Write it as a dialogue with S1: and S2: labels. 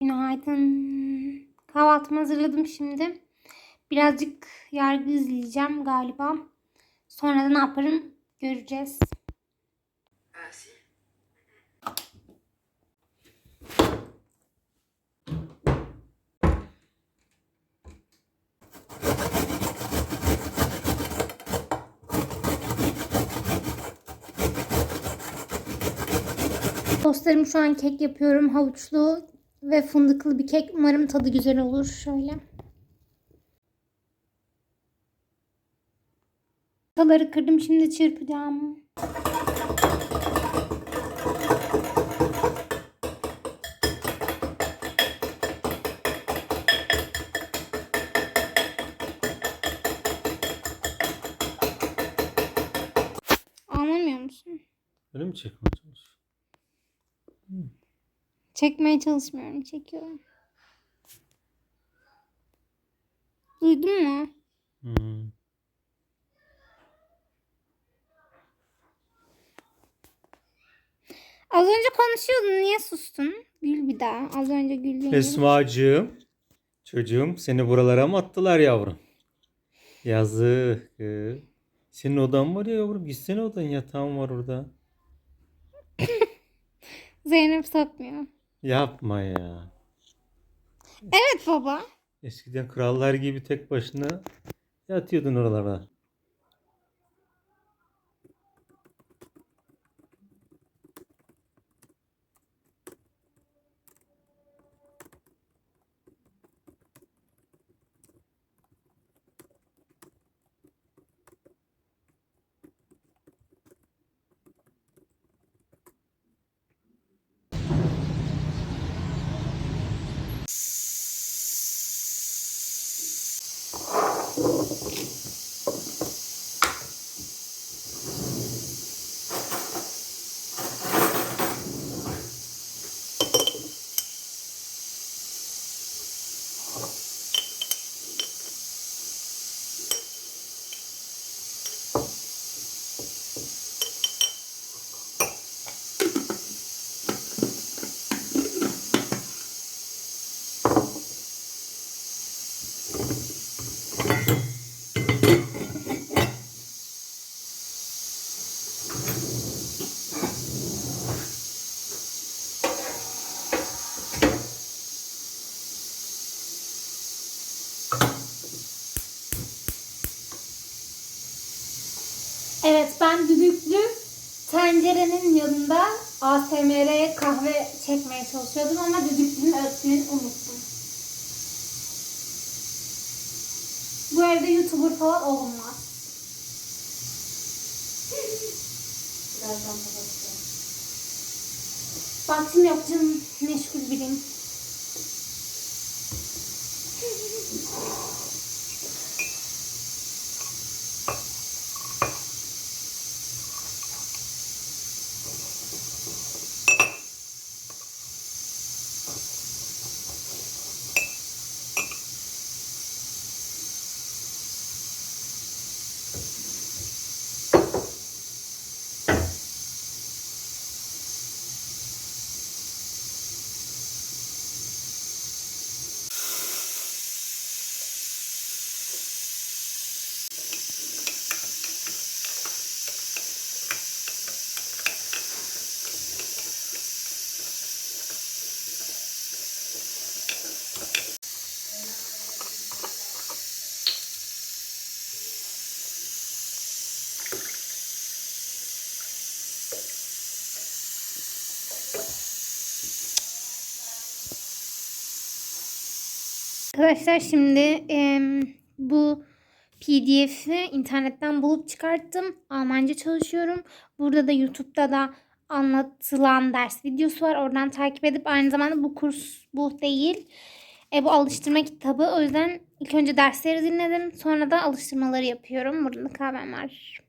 S1: Günaydın. Kahvaltımı hazırladım şimdi. Birazcık yargı izleyeceğim galiba. Sonra da ne yaparım göreceğiz. Dostlarım şu an kek yapıyorum. Havuçlu ve fındıklı bir kek. Umarım tadı güzel olur. Şöyle. Taları kırdım. Şimdi çırpacağım. Anlamıyor musun?
S2: Öyle mi çalışıyorsun?
S1: Çekmeye çalışmıyorum. Çekiyorum. Duydun mu?
S2: Hmm.
S1: Az önce konuşuyordun. Niye sustun? Gül bir daha. Az önce güldüğün gibi.
S2: Esmacığım. Çocuğum seni buralara mı attılar yavrum? Yazık. kız. Senin odan var ya yavrum. Gitsene odan yatağın var orada.
S1: Zeynep sokmuyor.
S2: Yapma ya.
S1: Evet baba.
S2: Eskiden krallar gibi tek başına yatıyordun oralarda. Thank you.
S1: Evet ben düdüklü tencerenin yanında ASMR kahve çekmeye çalışıyordum ama düdüklünün öttüğünü unuttum. Bu evde YouTuber falan olmaz.
S3: Birazdan kapatacağım.
S1: Vaktim yok canım meşgul biriyim. Arkadaşlar şimdi em, bu PDF'i internetten bulup çıkarttım. Almanca çalışıyorum. Burada da YouTube'da da anlatılan ders videosu var. Oradan takip edip aynı zamanda bu kurs bu değil. E, bu alıştırma kitabı. O yüzden ilk önce dersleri dinledim. Sonra da alıştırmaları yapıyorum. Burada da kahvem var.